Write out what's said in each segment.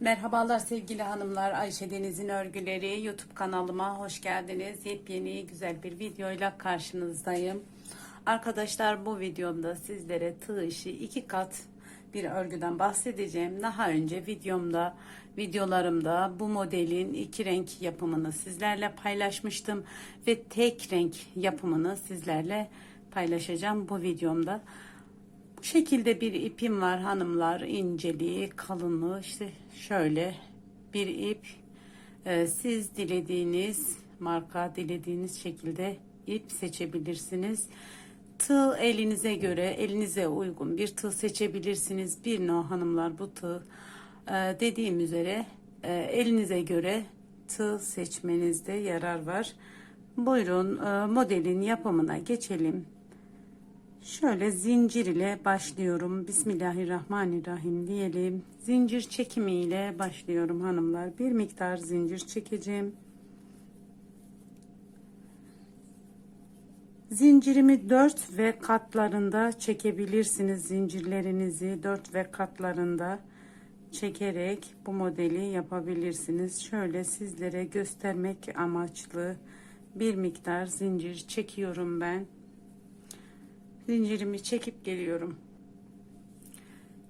Merhabalar sevgili hanımlar. Ayşe Deniz'in örgüleri YouTube kanalıma hoş geldiniz. Yepyeni güzel bir videoyla karşınızdayım. Arkadaşlar bu videomda sizlere tığ işi iki kat bir örgüden bahsedeceğim. Daha önce videomda videolarımda bu modelin iki renk yapımını sizlerle paylaşmıştım ve tek renk yapımını sizlerle paylaşacağım bu videomda. Bu şekilde bir ipim var hanımlar. inceliği, kalınlığı işte şöyle bir ip. Ee, siz dilediğiniz marka, dilediğiniz şekilde ip seçebilirsiniz. Tığ elinize göre, elinize uygun bir tığ seçebilirsiniz. Bir no hanımlar bu tığ e, dediğim üzere e, elinize göre tığ seçmenizde yarar var. Buyurun e, modelin yapımına geçelim. Şöyle zincir ile başlıyorum. Bismillahirrahmanirrahim diyelim. Zincir çekimi ile başlıyorum hanımlar. Bir miktar zincir çekeceğim. Zincirimi 4 ve katlarında çekebilirsiniz. Zincirlerinizi 4 ve katlarında çekerek bu modeli yapabilirsiniz. Şöyle sizlere göstermek amaçlı bir miktar zincir çekiyorum ben zincirimi çekip geliyorum.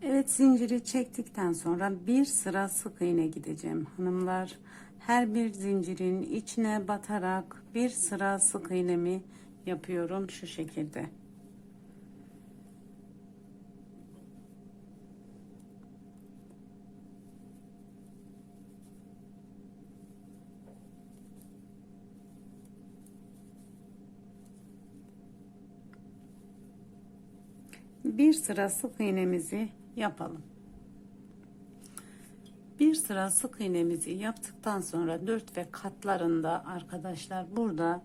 Evet zinciri çektikten sonra bir sıra sık iğne gideceğim hanımlar. Her bir zincirin içine batarak bir sıra sık iğnemi yapıyorum şu şekilde. Bir sıra sık iğnemizi yapalım. Bir sıra sık iğnemizi yaptıktan sonra dört ve katlarında arkadaşlar burada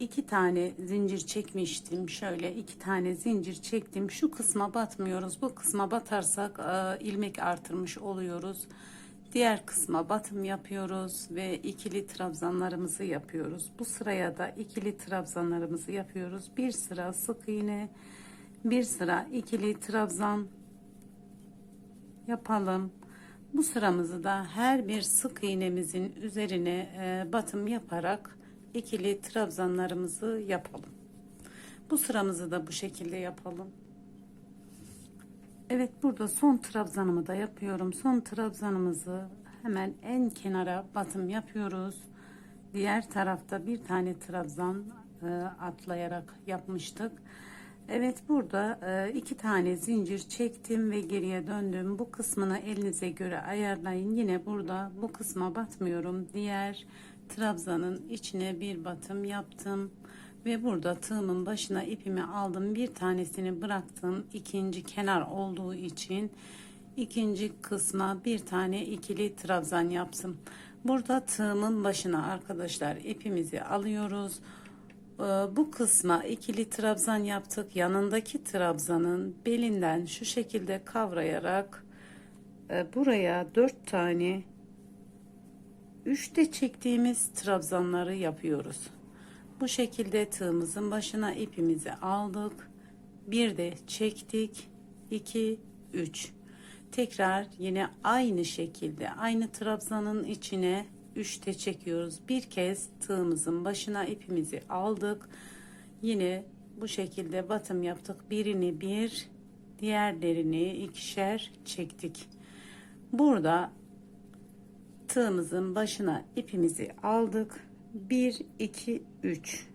iki tane zincir çekmiştim. Şöyle iki tane zincir çektim. Şu kısma batmıyoruz. Bu kısma batarsak e, ilmek artırmış oluyoruz. Diğer kısma batım yapıyoruz ve ikili trabzanlarımızı yapıyoruz. Bu sıraya da ikili trabzanlarımızı yapıyoruz. Bir sıra sık iğne bir sıra ikili trabzan yapalım. Bu sıramızı da her bir sık iğnemizin üzerine e, batım yaparak ikili trabzanlarımızı yapalım. Bu sıramızı da bu şekilde yapalım. Evet burada son trabzanımı da yapıyorum. Son trabzanımızı hemen en kenara batım yapıyoruz. Diğer tarafta bir tane trabzan e, atlayarak yapmıştık. Evet burada e, iki tane zincir çektim ve geriye döndüm. Bu kısmını elinize göre ayarlayın. Yine burada bu kısma batmıyorum. Diğer trabzanın içine bir batım yaptım. Ve burada tığımın başına ipimi aldım. Bir tanesini bıraktım. ikinci kenar olduğu için ikinci kısma bir tane ikili trabzan yaptım. Burada tığımın başına arkadaşlar ipimizi alıyoruz. Ee, bu kısma ikili trabzan yaptık. Yanındaki trabzanın belinden şu şekilde kavrayarak e, buraya dört tane üçte çektiğimiz trabzanları yapıyoruz. Bu şekilde tığımızın başına ipimizi aldık. Bir de çektik. 2 3 tekrar yine aynı şekilde aynı trabzanın içine 3'te çekiyoruz. Bir kez tığımızın başına ipimizi aldık. Yine bu şekilde batım yaptık. Birini bir, diğerlerini ikişer çektik. Burada tığımızın başına ipimizi aldık. 1 2 3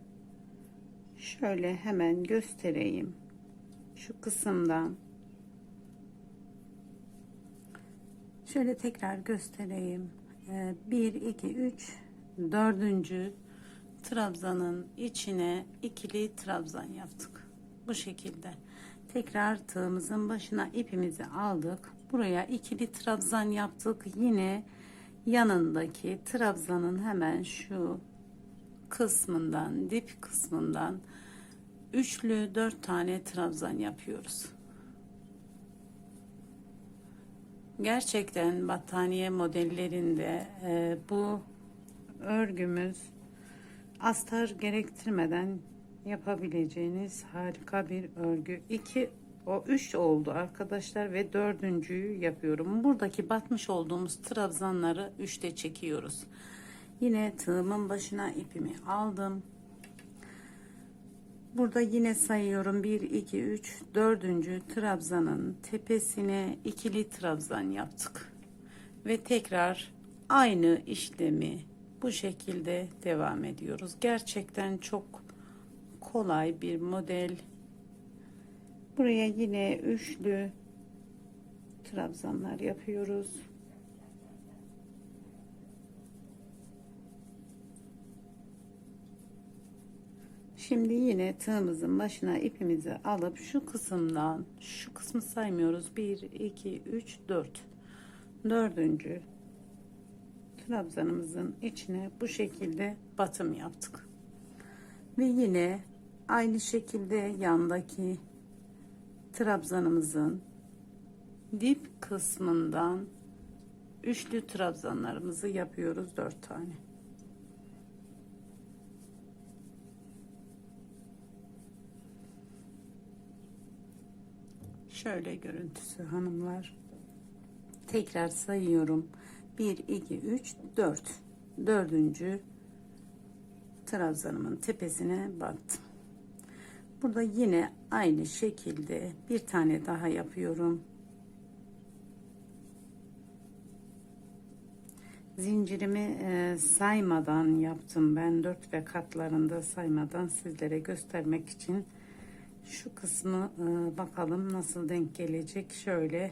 Şöyle hemen göstereyim. Şu kısımdan Şöyle tekrar göstereyim. 1 2 3 dördüncü trabzanın içine ikili trabzan yaptık. Bu şekilde. Tekrar tığımızın başına ipimizi aldık. Buraya ikili trabzan yaptık. Yine yanındaki trabzanın hemen şu kısmından dip kısmından üçlü dört tane trabzan yapıyoruz Gerçekten battaniye modellerinde e, bu örgümüz astar gerektirmeden yapabileceğiniz harika bir örgü. İki o 3 oldu arkadaşlar ve dördüncüyü yapıyorum. Buradaki batmış olduğumuz trabzanları 3'te çekiyoruz. Yine tığımın başına ipimi aldım. Burada yine sayıyorum 1 2 3 dördüncü trabzanın tepesine ikili trabzan yaptık. Ve tekrar aynı işlemi bu şekilde devam ediyoruz. Gerçekten çok kolay bir model. Buraya yine üçlü trabzanlar yapıyoruz. Şimdi yine tığımızın başına ipimizi alıp şu kısımdan şu kısmı saymıyoruz. 1 2 3 4. Dördüncü trabzanımızın içine bu şekilde batım yaptık. Ve yine aynı şekilde yandaki trabzanımızın dip kısmından üçlü trabzanlarımızı yapıyoruz dört tane. Şöyle görüntüsü hanımlar. Tekrar sayıyorum. 1, 2, 3, 4. Dördüncü trabzanımın tepesine battım. Burada yine aynı şekilde bir tane daha yapıyorum. Zincirimi e, saymadan yaptım ben dört ve katlarında saymadan sizlere göstermek için şu kısmı e, bakalım nasıl denk gelecek. Şöyle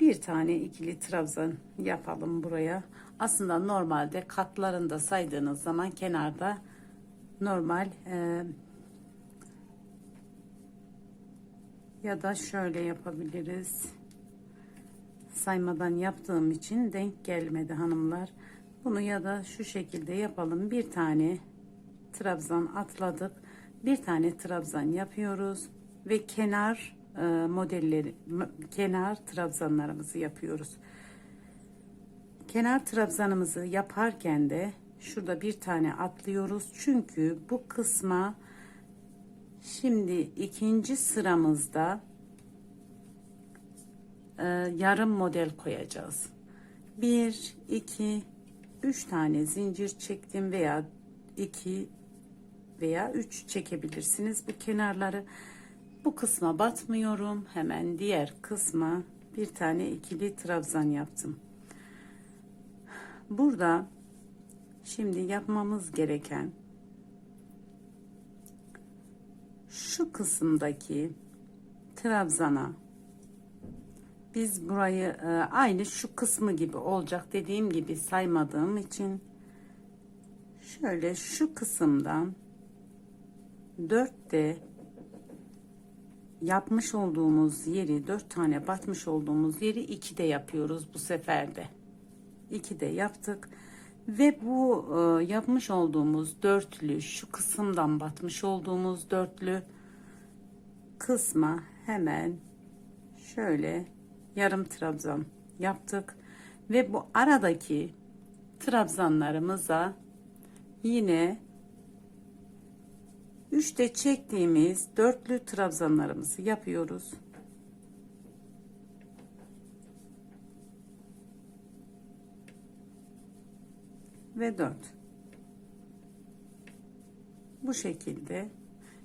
bir tane ikili trabzan yapalım buraya. Aslında normalde katlarında saydığınız zaman kenarda normal e, ya da şöyle yapabiliriz. Saymadan yaptığım için denk gelmedi hanımlar. Bunu ya da şu şekilde yapalım. Bir tane trabzan atladık bir tane trabzan yapıyoruz ve kenar e, modelleri kenar trabzanlarımızı yapıyoruz kenar trabzanımızı yaparken de şurada bir tane atlıyoruz çünkü bu kısma şimdi ikinci sıramızda e, yarım model koyacağız. 1 2 3 tane zincir çektim veya 2 veya 3 çekebilirsiniz bu kenarları. Bu kısma batmıyorum. Hemen diğer kısma bir tane ikili trabzan yaptım. Burada şimdi yapmamız gereken şu kısımdaki trabzana biz burayı e, aynı şu kısmı gibi olacak dediğim gibi saymadığım için şöyle şu kısımdan 4'te yapmış olduğumuz yeri 4 tane batmış olduğumuz yeri 2'de yapıyoruz bu seferde. 2'de yaptık ve bu e, yapmış olduğumuz dörtlü şu kısımdan batmış olduğumuz dörtlü kısma hemen şöyle yarım trabzan yaptık ve bu aradaki trabzanlarımıza yine üçte çektiğimiz dörtlü trabzanlarımızı yapıyoruz. Ve dört. Bu şekilde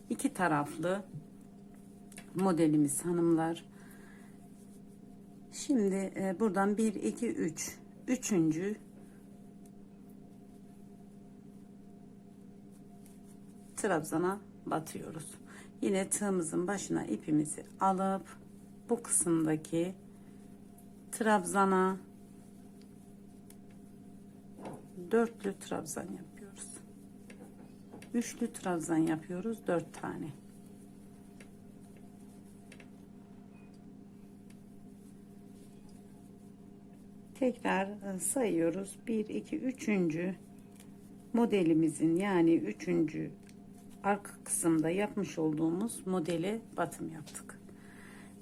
iki taraflı modelimiz hanımlar. Şimdi e, buradan 1 2 3 üçüncü trabzana batıyoruz. Yine tığımızın başına ipimizi alıp bu kısımdaki trabzana dörtlü trabzan yapıyoruz. Üçlü trabzan yapıyoruz. Dört tane. Tekrar e, sayıyoruz. 1 2 3. modelimizin yani 3. arka kısımda yapmış olduğumuz modele batım yaptık.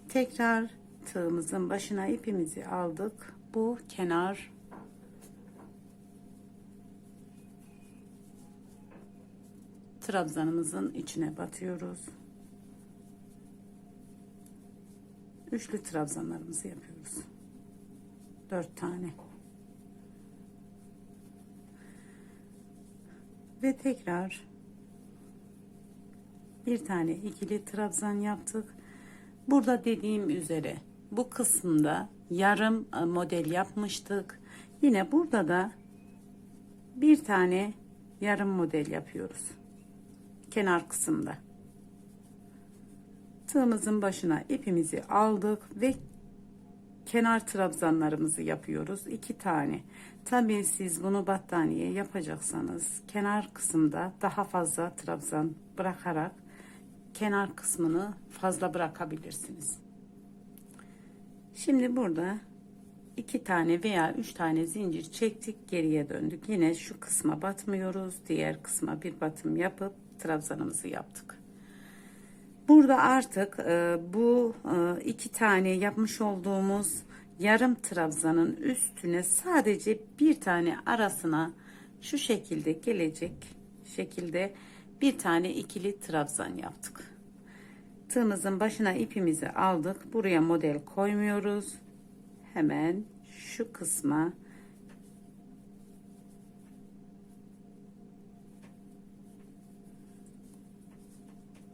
Tekrar tığımızın başına ipimizi aldık. Bu kenar trabzanımızın içine batıyoruz. üçlü trabzanlarımızı yapıyoruz. Dört tane. Ve tekrar bir tane ikili trabzan yaptık. Burada dediğim üzere bu kısımda yarım e, model yapmıştık. Yine burada da bir tane yarım model yapıyoruz. Kenar kısımda. Tığımızın başına ipimizi aldık ve kenar trabzanlarımızı yapıyoruz. iki tane. Tabii siz bunu battaniye yapacaksanız kenar kısımda daha fazla trabzan bırakarak kenar kısmını fazla bırakabilirsiniz. Şimdi burada iki tane veya üç tane zincir çektik geriye döndük. Yine şu kısma batmıyoruz. Diğer kısma bir batım yapıp trabzanımızı yaptık. Burada artık e, bu e, iki tane yapmış olduğumuz yarım trabzanın üstüne sadece bir tane arasına şu şekilde gelecek şekilde bir tane ikili trabzan yaptık. Tığımızın başına ipimizi aldık. Buraya model koymuyoruz. Hemen şu kısma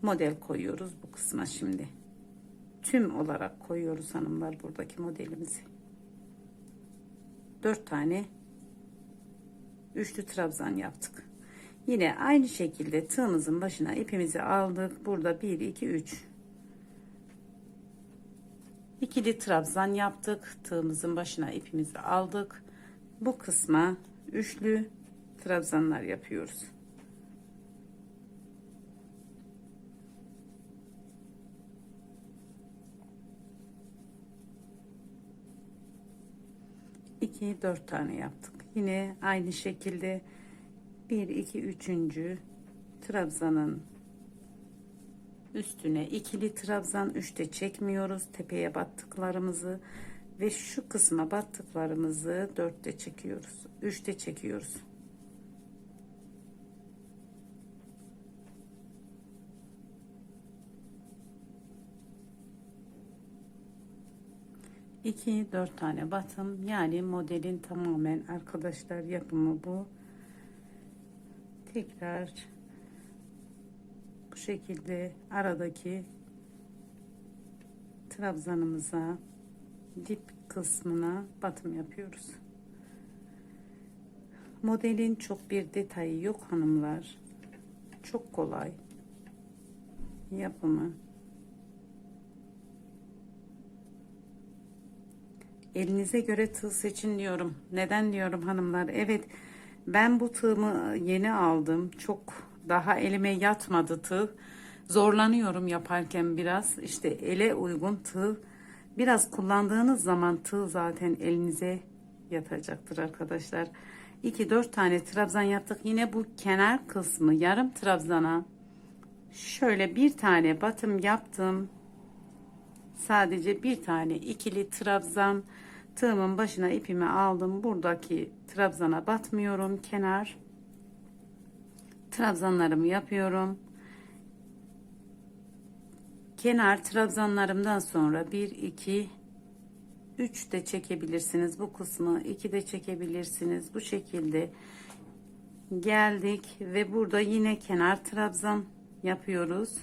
model koyuyoruz bu kısma şimdi. Tüm olarak koyuyoruz hanımlar buradaki modelimizi. 4 tane üçlü trabzan yaptık. Yine aynı şekilde tığımızın başına ipimizi aldık. Burada 1 2 3 ikili trabzan yaptık. Tığımızın başına ipimizi aldık. Bu kısma üçlü trabzanlar yapıyoruz. İki dört tane yaptık. Yine aynı şekilde bir iki üçüncü trabzanın üstüne ikili trabzan üçte çekmiyoruz tepeye battıklarımızı ve şu kısma battıklarımızı dörtte çekiyoruz üçte çekiyoruz. İki dört tane batım. Yani modelin tamamen arkadaşlar yapımı bu tekrar bu şekilde aradaki trabzanımıza dip kısmına batım yapıyoruz. Modelin çok bir detayı yok hanımlar. Çok kolay yapımı. Elinize göre tığ seçin diyorum. Neden diyorum hanımlar? Evet ben bu tığımı yeni aldım. Çok daha elime yatmadı tığ. Zorlanıyorum yaparken biraz. İşte ele uygun tığ. Biraz kullandığınız zaman tığ zaten elinize yatacaktır arkadaşlar. 2-4 tane trabzan yaptık. Yine bu kenar kısmı yarım trabzana şöyle bir tane batım yaptım. Sadece bir tane ikili trabzan tığımın başına ipimi aldım. Buradaki trabzana batmıyorum. Kenar trabzanlarımı yapıyorum. Kenar trabzanlarımdan sonra 1 2 3 de çekebilirsiniz bu kısmı 2 de çekebilirsiniz bu şekilde geldik ve burada yine kenar trabzan yapıyoruz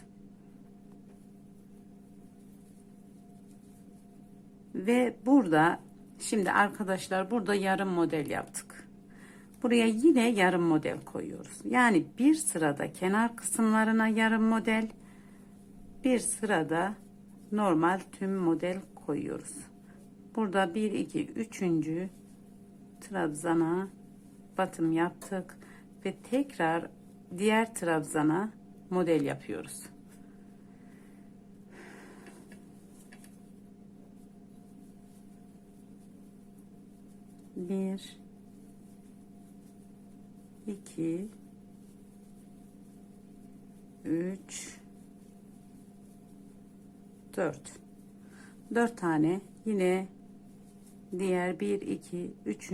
ve burada şimdi arkadaşlar burada yarım model yaptık Buraya yine yarım model koyuyoruz. Yani bir sırada kenar kısımlarına yarım model, bir sırada normal tüm model koyuyoruz. Burada 1 2 3. trabzana batım yaptık ve tekrar diğer trabzana model yapıyoruz. Bir 2 3 4 4 tane yine diğer 1 2 3.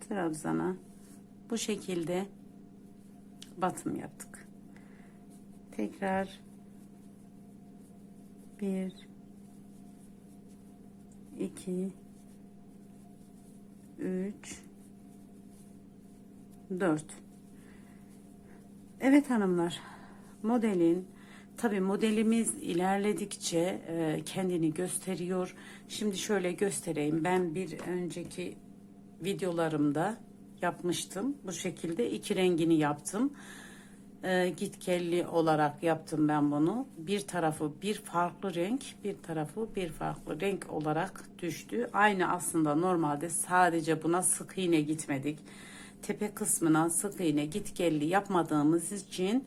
trabzana bu şekilde batım yaptık. Tekrar 1 2 3 4 Evet hanımlar modelin tabi modelimiz ilerledikçe e, kendini gösteriyor. Şimdi şöyle göstereyim. Ben bir önceki videolarımda yapmıştım. Bu şekilde iki rengini yaptım e, gitgelli olarak yaptım ben bunu. Bir tarafı bir farklı renk bir tarafı bir farklı renk olarak düştü. Aynı aslında normalde sadece buna sık iğne gitmedik. Tepe kısmına sık iğne gitgelli yapmadığımız için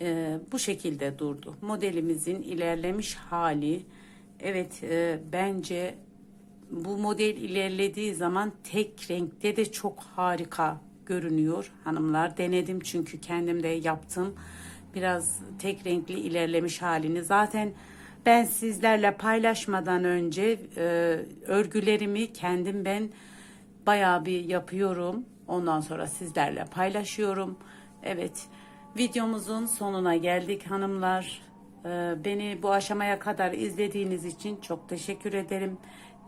e, bu şekilde durdu. Modelimizin ilerlemiş hali evet e, bence bu model ilerlediği zaman tek renkte de çok harika görünüyor hanımlar. Denedim çünkü kendim de yaptım. Biraz tek renkli ilerlemiş halini. Zaten ben sizlerle paylaşmadan önce e, örgülerimi kendim ben bayağı bir yapıyorum. Ondan sonra sizlerle paylaşıyorum. Evet, videomuzun sonuna geldik hanımlar. Ee, Beni bu aşamaya kadar izlediğiniz için çok teşekkür ederim.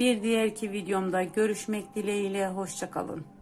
Bir diğerki videomda görüşmek dileğiyle. Hoşçakalın.